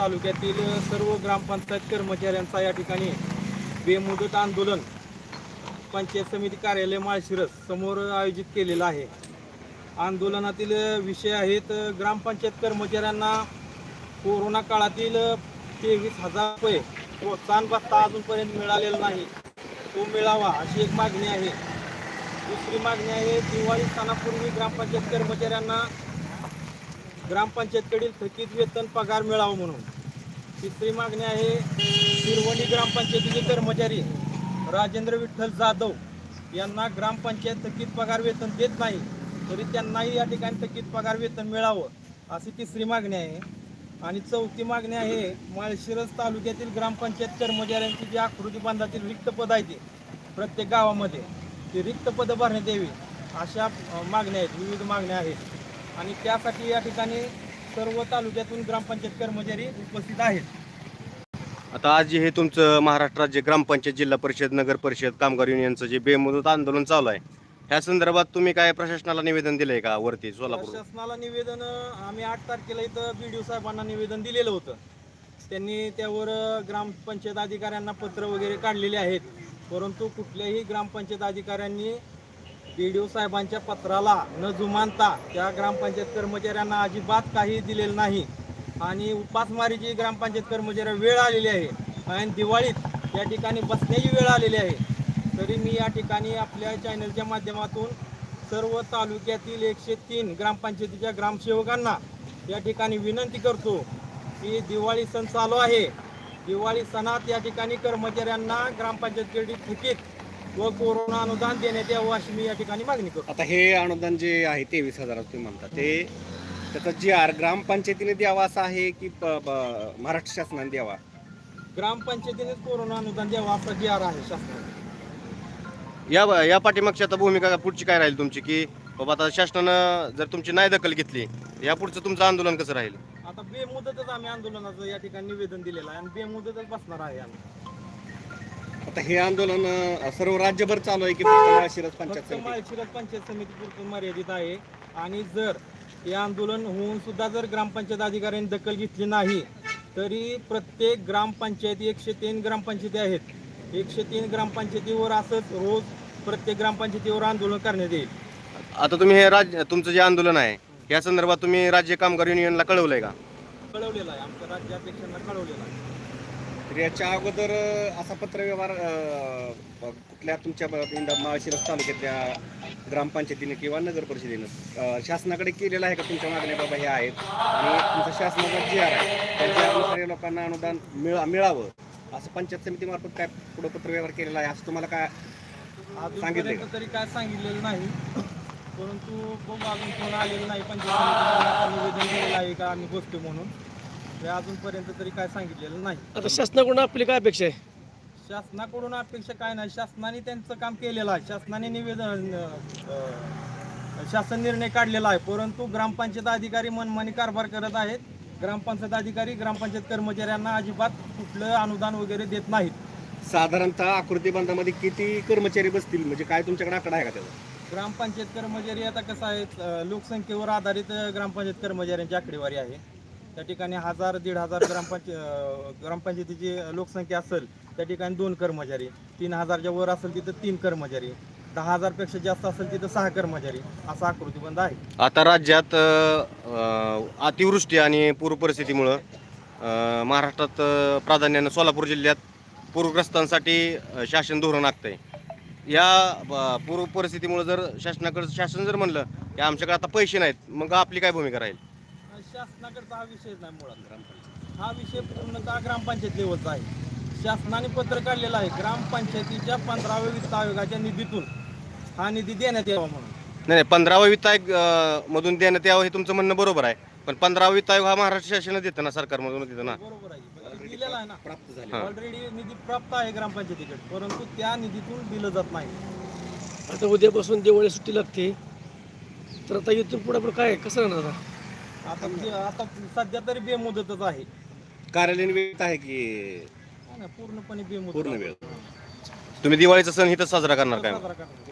तालुक्यातील सर्व ग्रामपंचायत कर्मचाऱ्यांचा या ठिकाणी बेमुदत आंदोलन पंचायत समिती कार्यालय माळशिरस समोर आयोजित केलेलं आहे. आंदोलनातील विषय आहेत ग्रामपंचायत कर्मचाऱ्यांना कोरोना काळातील तेवीस हजार रुपये प्रोत्साहन भत्ता अजूनपर्यंत मिळालेला नाही. तो मिळावा अशी एक मागणी आहे. दुसरी मागणी आहे दिवाळी सणापूर्वी ग्रामपंचायत कर्मचाऱ्यांना ग्रामपंचायतकडील थकीत वेतन पगार मिळावा म्हणून. तिसरी मागणी आहे शिरवणी ग्रामपंचायतीचे कर्मचारी राजेंद्र विठ्ठल जाधव यांना ग्रामपंचायत थकीत पगार वेतन देत नाही तरी त्यांनाही या ठिकाणी थकीत पगार वेतन मिळावं अशी तिसरी मागणी आहे. आणि चौथी मागणी आहे माळशिरस तालुक्यातील ग्रामपंचायत कर्मचाऱ्यांची जी आकृती बंधातील रिक्त पद आहे ती प्रत्येक गावामध्ये ती रिक्त पदं भरण्यात यावी अशा मागण्या आहेत विविध मागण्या आहेत. आणि त्यासाठी या ठिकाणी सर्व तालुक्यातून ग्रामपंचायत कर्मचारी उपस्थित आहेत. आता आज जे हे तुमचं महाराष्ट्र राज्य ग्रामपंचायत जिल्हा परिषद नगर परिषद कामगार युनियनचं जे बेमुदत आंदोलन चालू आहे ह्या संदर्भात तुम्ही काय प्रशासनाला निवेदन दिलंय का वरती सोलापूर शासनाला निवेदन अ, आम्ही आठ तारखेला इथं बी डी ओ साहेबांना निवेदन दिलेलं होतं. त्यांनी त्यावर अ, ग्रामपंचायत अधिकाऱ्यांना पत्र वगैरे काढलेले आहेत. परंतु कुठल्याही ग्रामपंचायत अधिकाऱ्यांनी डी ओ साहेबांच्या पत्राला न जुमानता त्या ग्रामपंचायत कर्मचाऱ्यांना अजिबात काही दिलेलं नाही. आणि उपासमारीची ग्रामपंचायत कर्मचाऱ्या वेळ आलेली आहे आणि दिवाळीत या ठिकाणी बसण्याची वेळ आलेली आहे तरी मी या ठिकाणी आपल्या चॅनलच्या माध्यमातून सर्व तालुक्यातील एकशे तीन ग्रामपंचायतीच्या ग्रामसेवकांना या ठिकाणी विनंती करतो की दिवाळी सण चालू आहे. दिवाळी सणात या ठिकाणी कर्मचाऱ्यांना ग्रामपंचायतीकडे थकीत व कोरोना अनुदान देण्यात यावं अशी मी या ठिकाणी मागणी करतो. आता हे अनुदान जे आहे तेवीस हजार तुम्ही म्हणता ते त्याचा जी आर ग्रामपंचायतीने द्यावा असा आहे की प- महाराष्ट्र शासनाने द्यावा? ग्रामपंचायतीनेच कोरोना अनुदान द्यावं असा जी आर आहे शासनाने. या या पाठीमागची आता भूमिका पुढची काय राहील तुमची? की बाबा आता शासनानं जर तुमची नाही दखल घेतली या पुढचं तुमचं आंदोलन कसं राहील? आता बेमुदतच आम्ही आंदोलनाचं या ठिकाणी निवेदन दिलेलं आहे आणि बेमुदतच बसणार आहे आम्ही. आता हे आंदोलन अं, सर्व राज्यभर चालू आहे की फक्त माळशिरस पंचायत फक्त समिती? माळशिरस पंचायत समिती पुरतं मर्यादित आहे. आणि जर हे आंदोलन होऊन सुद्धा जर ग्रामपंचायत अधिकाऱ्यांनी दखल घेतली नाही तरी प्रत्येक ग्रामपंचायती एकशे तीन ग्रामपंचायती आहेत. एकशे तीन ग्रामपंचायतीवर असंच रोज प्रत्येक ग्रामपंचायतीवर आंदोलन करण्यात येईल. आता तुम्ही हे राज्य तुमचं जे आंदोलन आहे या संदर्भात तुम्ही राज्य कामगार युनियनला कळवलंय का? कळवलेलं आहे. आमच्या राज्याध्यक्षांना कळवलेलं आहे. तर याच्या अगोदर असा पत्रव्यवहार कुठल्या तुमच्या इंदा- माळशिरस तालुक्यातल्या ग्रामपंचायतीने किंवा नगर परिषदेनं शासनाकडे केलेला आहे का तुमच्या मागण्या बाबा ह्या आहेत? आणि तुमचा शासनाचा जी आर आहे त्या जी आरनुसार या लोकांना अनुदान मिळा मिळावं असं पंचायत समितीमार्फत काय पुढं पत्रव्यवहार केलेला आहे असं तुम्हाला काय अजूनपर्यंत तरी काय सांगितलेलं नाही. परंतु बघू अजून कोण आलेलं नाही पंचायत समितीने आता निवेदन दिलेलं आहे का आम्ही गोष्टी म्हणून. हे अजूनपर्यंत तरी काय सांगितलेलं नाही. आता शासनाकडून आपली काय अपेक्षा आहे? शासनाकडून अपेक्षा काय नाही. शासनाने त्यांचं काम केलेलं आहे. शासनाने निवेदन अं, शासन निर्णय काढलेला आहे. परंतु ग्रामपंचायत अधिकारी मनमानी कारभार करत आहेत. ग्रामपंचायत अधिकारी ग्रामपंचायत कर्मचाऱ्यांना अजिबात कुठलं अनुदान वगैरे देत नाहीत. साधारणतः आकृती बंधामध्ये किती कर्मचारी बसतील? म्हणजे काय तुमच्याकडे आकडा आहे का त्याचा? ग्रामपंचायत कर्मचारी आता कसं आहे अं, लोकसंख्येवर आधारित अं, ग्रामपंचायत कर्मचाऱ्यांची आकडेवारी आहे. त्या ठिकाणी हजार दीड हजार ग्रामपंच ग्रामपंचायतीची लोकसंख्या असेल त्या ठिकाणी दोन कर्मचारी तीन हजारच्या वर असेल तिथं तीन कर्मचारी दहा हजारपेक्षा जास्त असेल तिथं सहा कर्मचारी असा आकृतीबंध आहे. आता राज्यात अं, अतिवृष्टी आणि पूर परिस्थितीमुळं अं, महाराष्ट्रात अं, प्राधान्यानं सोलापूर जिल्ह्यात पूरग्रस्तांसाठी अं, शासन धोरण आखतंय. या अं, पूर जर शासनाकडं शासन जर म्हणलं की आमच्याकडे आता पैसे नाहीत मग आपली काय भूमिका राहील? शासनाकडचा हा विषय नाही मुळात. ग्रामपंचायत हा विषय पूर्णतः ग्रामपंचायत लेवलचा आहे. शासनाने पत्र काढलेलं आहे ग्रामपंचायतीच्या पंधराव्या वित्त आयोगाच्या निधीतून. हा निधी देण्यात यावा म्हणून. नाही नाही पंधरावा वित्त आयोग अं, मधून देण्यात यावं हे तुमचं म्हणणं बरोबर आहे. पण पंधरावा वित्त आयोग हा महाराष्ट्र शासनानं देतं ना सरकारमधून देतं ना. बरोबर आहे. पण ते दिलेलं आहे ना. प्राप्त झाले हां. ऑलरेडी निधी प्राप्त आहे ग्रामपंचायतीकडे परंतु त्या निधीतून दिलं जात नाही. आता उद्यापासून दिवाळी सुट्टी लागते. तर आता इथून पुढे आपण काय कसं राहणार आता? आता जे- आता सध्या तरी बेमुदतच आहे कार्यालयीन वेळ आहे की हा ना, पूर्णपणे बेमुदत पूर्ण वेळ. तुम्ही दिवाळीचा सण इथं साजरा करणार काय साजरा करणार.